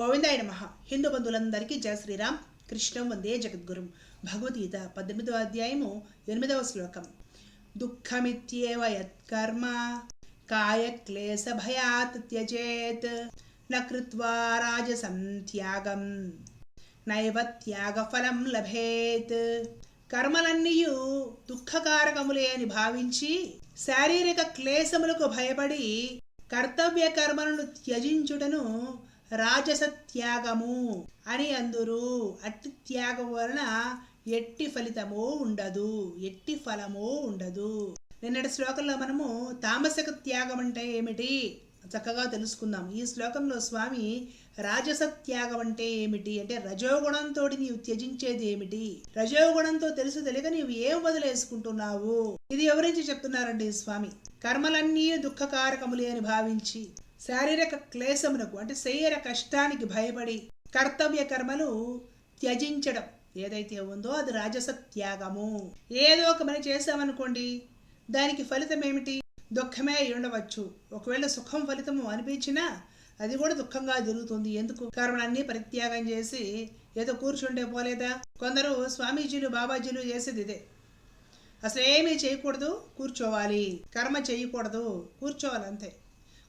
గోవిందాయ నమ. హిందూ బంధువులందరికీ జయ శ్రీరామ్. కృష్ణం వందే జగద్గురు. భగవద్గీత పద్దెనిమిదవ అధ్యాయము ఎనిమిదవ శ్లోకం. దుఃఖమిత్యేవ యత్కర్మ. కాయక్లేశ భయాత్ త్యజేత్. న రాజసం త్యాగం నైవ త్యాగఫలం లభేత్. కర్మలన్నీయు దుఃఖకారకములే అని భావించి శారీరక క్లేశములకు భయపడి కర్తవ్య కర్మలను త్యజించుటను రాజసత్యాగము అని అందురు. అట్టి త్యాగం వలన ఎట్టి ఫలితమో ఉండదు. ఎట్టి ఫలమో ఉండదు. నిన్నటి శ్లోకంలో మనము తామసిక త్యాగం అంటే ఏమిటి? చక్కగా తెలుసుకుందాం. ఈ శ్లోకంలో స్వామి రాజస త్యాగం అంటే ఏమిటి? అంటే రజోగుణంతో నీవు త్యజించేది ఏమిటి? రజోగుణంతో తెలుసు తెలియక నీవు ఏం వదిలేసుకుంటున్నావు? ఇది ఎవరించి చెప్తున్నారండి స్వామి? కర్మలన్నీ దుఃఖకారకములే అని భావించి శారీరక క్లేశమునకు అంటే శరీర కష్టానికి భయపడి కర్తవ్య కర్మలు త్యజించడం ఏదైతే ఉందో అది రాజస త్యాగము. ఏదో ఒక పని చేసామనుకోండి దానికి ఫలితం ఏమిటి? దుఃఖమే ఉండవచ్చు. ఒకవేళ సుఖం ఫలితము అనిపించినా అది కూడా దుఃఖంగా జరుగుతుంది. ఎందుకు? కర్మలన్నీ పరిత్యాగం చేసి ఏదో కూర్చుంటే పోలేదా? కొందరు స్వామీజీలు బాబాజీలు చేసేది ఇదే. అసలు ఏమీ చేయకూడదు కూర్చోవాలి. కర్మ చేయకూడదు కూర్చోవాలి అంతే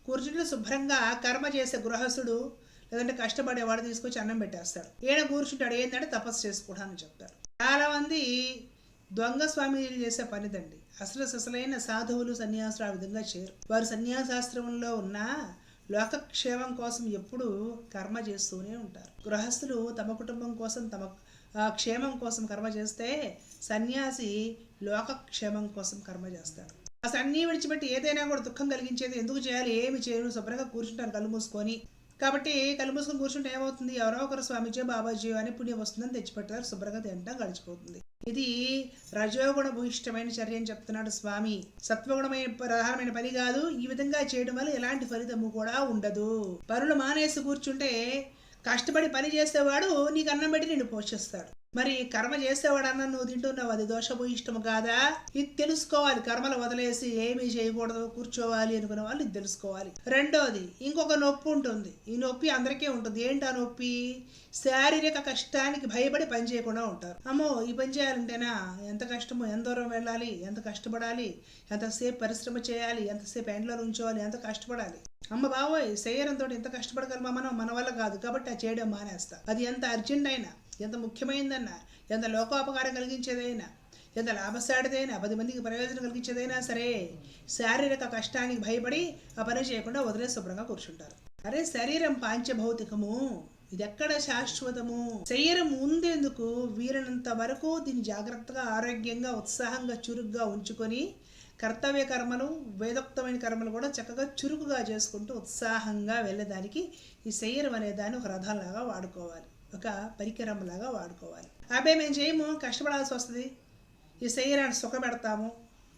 కూర్చుంటే శుభ్రంగా కర్మ చేసే గృహస్థుడు లేదంటే కష్టపడేవాడు తీసుకొచ్చి అన్నం పెట్టేస్తాడు. ఈయన కూర్చుంటాడు ఏంటంటే తపస్సు చేసుకుంటానని చెప్తారు. చాలామంది దొంగ స్వామీజీలు చేసే పనిదండి. అసలు అసలైన సాధువులు సన్యాసులు ఆ విధంగా చేయరు. వారు సన్యాసాశ్రమంలో ఉన్న లోకక్షేమం కోసం ఎప్పుడు కర్మ చేస్తూనే ఉంటారు. గృహస్థులు తమ కుటుంబం కోసం తమ ఆ, క్షేమం కోసం కర్మ చేస్తే సన్యాసి లోకక్షేమం కోసం కర్మ చేస్తాడు. అసలు అన్నీ విడిచిపెట్టి ఏదైనా కూడా దుఃఖం కలిగించేది ఎందుకు చేయాలి? ఏమి చేయరు? శుభ్రంగా కూర్చుంటారు కళ్ళు మూసుకొని. కాబట్టి కళ్ళు మూసుకొని కూర్చుంటే ఏమవుతుంది? ఎవరో ఒకరు స్వామిజీ బాబాజీ అని పుణ్యం వస్తుందని తెచ్చిపెడతారు. శుభ్రంగా తింటాం గడిచిపోతుంది. ఇది రజోగుణ భూయిష్టమైన చర్య అని చెప్తున్నాడు స్వామి. సత్వగుణమైన ప్రధానమైన పని కాదు. ఈ విధంగా చేయడం వల్ల ఎలాంటి ఫలితము కూడా ఉండదు. పనులు మానేసి కూర్చుంటే కష్టపడి పని చేసేవాడు నీకు అన్నం పెట్టి నిన్ను పోషిస్తాడు. మరి కర్మ చేసేవాడన్నా నువ్వు తింటున్నావు అది దోషభూయిష్టము కాదా? ఇది తెలుసుకోవాలి. కర్మలు వదిలేసి ఏమీ చేయకూడదు కూర్చోవాలి అనుకునే వాళ్ళు ఇది తెలుసుకోవాలి. రెండోది ఇంకొక నొప్పి ఉంటుంది. ఈ నొప్పి అందరికీ ఉంటుంది. ఏంటి ఆ నొప్పి? శారీరక కష్టానికి భయపడి పని చేయకుండా ఉంటారు. అమ్మో ఈ పని చేయాలంటేనా? ఎంత కష్టమో ఎంత దూరం వెళ్ళాలి? ఎంత కష్టపడాలి? ఎంతసేపు పరిశ్రమ చేయాలి? ఎంతసేపు ఎండలో ఉంచోవాలి ఎంత కష్టపడాలి? అమ్మ బావోయ్ శరీరంతో ఎంత కష్టపడగలమా మనం? మన వల్ల కాదు. కాబట్టి ఆ చేయడం మానేస్తా. అది ఎంత అర్జెంట్ అయినా. ఎంత ముఖ్యమైనదన్నా ఎంత లోకోపకారం కలిగించేదైనా ఎంత లాభసాటిదైనా పది మందికి ప్రయోజనం కలిగించేదైనా సరే శారీరక కష్టానికి భయపడి ఆ పని చేయకుండా వదిలే శుభ్రంగా కూర్చుంటారు. అరే శరీరం పాంచభౌతికము ఇది ఎక్కడ శాశ్వతము? శరీరం ఉండేందుకు వీరినంత వరకు దీన్ని జాగ్రత్తగా ఆరోగ్యంగా ఉత్సాహంగా చురుగ్గా ఉంచుకొని కర్తవ్య కర్మలు వేదోక్తమైన కర్మలు కూడా చక్కగా చురుకుగా చేసుకుంటూ ఉత్సాహంగా వెళ్ళేదానికి ఈ శరీరం అనే దాన్ని ఒక రథంలాగా వాడుకోవాలి. ఒక పరికరంలాగా వాడుకోవాలి. అబ్బాయి మేము చేయము? కష్టపడాల్సి వస్తుంది. ఈ శరీరాన్ని సుఖపెడతాము.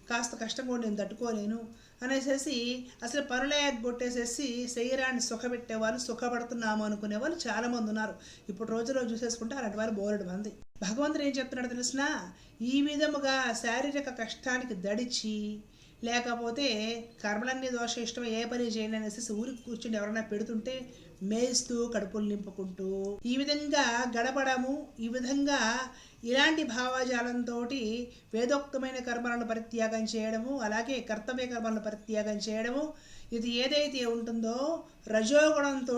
కాస్త కష్టం కూడా నేను తట్టుకోలేను అనేసేసి అసలు పనులే కొట్టేసేసి శరీరాన్ని సుఖపెట్టే వాళ్ళు సుఖపడుతున్నాము అనుకునే వాళ్ళు చాలామంది ఉన్నారు. ఇప్పుడు రోజులో చూసేసుకుంటే అలాంటి వాళ్ళు బోలెడు మంది. భగవంతుడు ఏం చెప్తున్నాడు తెలిసిన? ఈ విధముగా శారీరక కష్టానికి దడిచి లేకపోతే కర్మలన్నీ దోష ఇష్టం ఏ పని చేయండి అనేసి ఊరికి కూర్చుని ఎవరైనా పెడుతుంటే మేస్తూ కడుపులు నింపుకుంటూ ఈ విధంగా గడపడము ఈ విధంగా ఇలాంటి భావజాలంతో వేదోక్తమైన కర్మలను పరిత్యాగం చేయడము అలాగే కర్తవ్య కర్మలను పరిత్యాగం చేయడము ఇది ఏదైతే ఉంటుందో రజోగుణంతో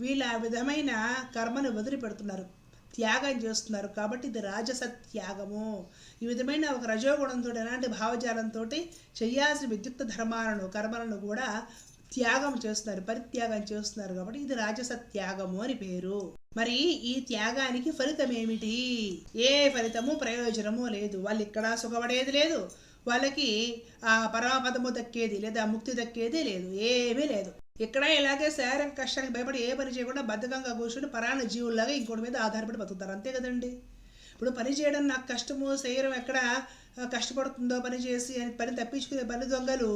వీళ్ళ విధమైన కర్మను వదిలిపెడుతున్నారు. త్యాగం చేస్తున్నారు కాబట్టి ఇది రాజస త్యాగము. ఈ విధమైన ఒక రజోగుణంతో ఎలాంటి భావజాలంతో చేయాల్సిన విద్యుక్త ధర్మాలను కర్మలను కూడా త్యాగం చేస్తున్నారు పరిత్యాగం చేస్తున్నారు కాబట్టి ఇది రాజస త్యాగము అని పేరు. మరి ఈ త్యాగానికి ఫలితం ఏమిటి? ఏ ఫలితము ప్రయోజనము లేదు. వాళ్ళు ఇక్కడ సుఖపడేది లేదు. వాళ్ళకి ఆ పరమపదము దక్కేది లేదా ముక్తి దక్కేది లేదు. ఏమీ లేదు. ఇక్కడ ఇలాగే శారీరక కష్టానికి భయపడి ఏ పని చేయకుండా బద్ధకంగా కూర్చుని పరాణ జీవుల్లాగా ఇంకోటి మీద ఆధారపడి బతుకుతారు. అంతే కదండి? ఇప్పుడు పని చేయడం నాకు కష్టము శరీరం ఎక్కడ కష్టపడుతుందో పని చేసి అని పని తప్పించుకునే పని దొంగలు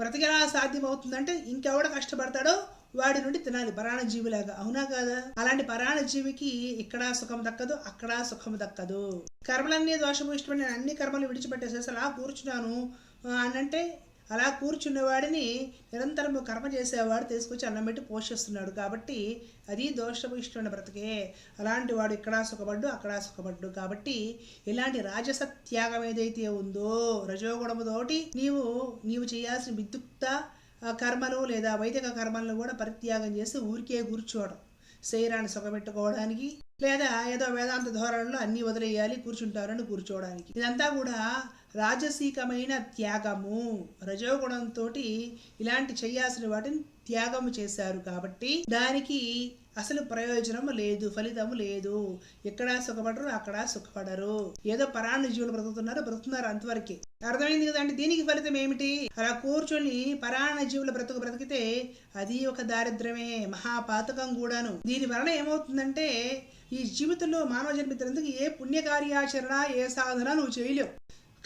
బ్రతికెలా సాధ్యం అవుతుందంటే ఇంకెవడ కష్టపడతాడో వాడి నుండి తినాలి పరాణ జీవిలాగా. అవునా కాదా? అలాంటి పరాణ జీవికి ఇక్కడ సుఖం దక్కదు అక్కడ సుఖం దక్కదు. కర్మలన్నీ దోషభూయిష్టమైన నేను అన్ని కర్మలు విడిచిపెట్టేసేసి అలా కూర్చున్నాను అనంటే అని అంటే అలా కూర్చున్నవాడిని నిరంతరము కర్మ చేసేవాడు తీసుకొచ్చి అన్నం పెట్టి పోషిస్తున్నాడు కాబట్టి అది దోషభూయిష్టమైన బ్రతికే. అలాంటి వాడు ఇక్కడ సుఖపడ్డు అక్కడ సుఖపడ్డు. కాబట్టి ఇలాంటి రాజస త్యాగం ఏదైతే ఉందో రజోగుణముతోటి నీవు నీవు చేయాల్సిన విద్యుక్త కర్మలు లేదా వైదిక కర్మలను కూడా పరిత్యాగం చేసి ఊరికే కూర్చోవడం. శరీరాన్ని సుఖపెట్టుకోవడానికి లేదా ఏదో వేదాంత ధోరణిలో అన్నీ వదిలేయాలి కూర్చుంటారని కూర్చోవడానికి. ఇదంతా కూడా రాజసీకమైన త్యాగము. రజోగుణంతో ఇలాంటి చేయాల్సిన వాటిని త్యాగము చేశారు కాబట్టి దానికి అసలు ప్రయోజనం లేదు ఫలితము లేదు. ఎక్కడ సుఖపడరు అక్కడ సుఖపడరు. ఏదో పరాణ జీవులు బ్రతుకుతున్నారు బ్రతుకుతున్నారు అంతవరకే. అర్థమైంది కదండి దీనికి ఫలితం ఏమిటి? అలా కూర్చొని పరాణ జీవుల బ్రతుకు బ్రతికితే అది ఒక దారిద్ర్యమే మహాపాతకం కూడాను. దీని వలన ఏమవుతుందంటే ఈ జీవితంలో మానవ జన్మించినందుకు ఏ పుణ్యకార్యాచరణ ఏ సాధన నువ్వు చేయలేవు.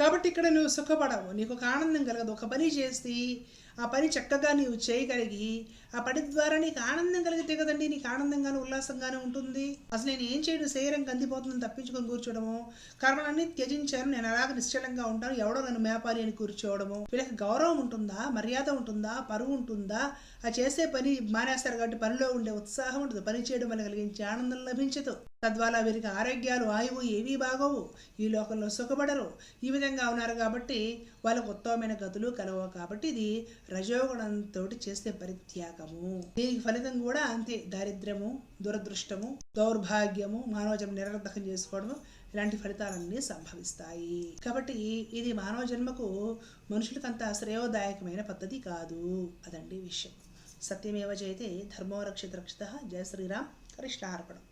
కాబట్టి ఇక్కడ నువ్వు సుఖపడవు నీకు ఒక ఆనందం కలగదు ఒక పని చేసి ఆ పని చక్కగా నీవు చేయగలిగి ఆ పని ద్వారా నీకు ఆనందం కలిగితే కదండి నీకు ఆనందంగాను ఉల్లాసంగానే ఉంటుంది. అసలు నేను ఏం చేయడం శరీరం కందిపోతుందని తప్పించుకొని కూర్చోవడము. కర్మలన్నీ త్యజించాను నేను అలాగ నిశ్చలంగా ఉంటాను ఎవడో నన్ను మేపాలి అని కూర్చోవడము. వీళ్ళకి గౌరవం ఉంటుందా మర్యాద ఉంటుందా పరువు ఉంటుందా? ఆ చేసే పని మానేస్తారు కాబట్టి పనిలో ఉండే ఉత్సాహం ఉంటుంది. పని చేయడం వల్ల కలిగించే ఆనందం లభించదు. తద్వారా వీరికి ఆరోగ్యాలు ఆయువు ఏవీ బాగోవు. ఈ లోకంలో సుఖపడరు. ఈ విధంగా ఉన్నారు కాబట్టి వాళ్ళకు ఉత్తమమైన గతులు కలవు. కాబట్టి ఇది రజోగుణంతో చేసే పరిత్యాగము. దీనికి ఫలితం కూడా అంతే దారిద్ర్యము దురదృష్టము దౌర్భాగ్యము మానవ నిరర్ధకం చేసుకోవడము ఇలాంటి ఫలితాలన్నీ సంభవిస్తాయి. కాబట్టి ఇది మానవ జన్మకు మనుషులకంత శ్రేయోదాయకమైన పద్ధతి కాదు. అదండి విషయం. సత్యమేవ జయతే ధర్మో రక్షిత రక్షిత జయ శ్రీరామ్. కృష్ణార్పణం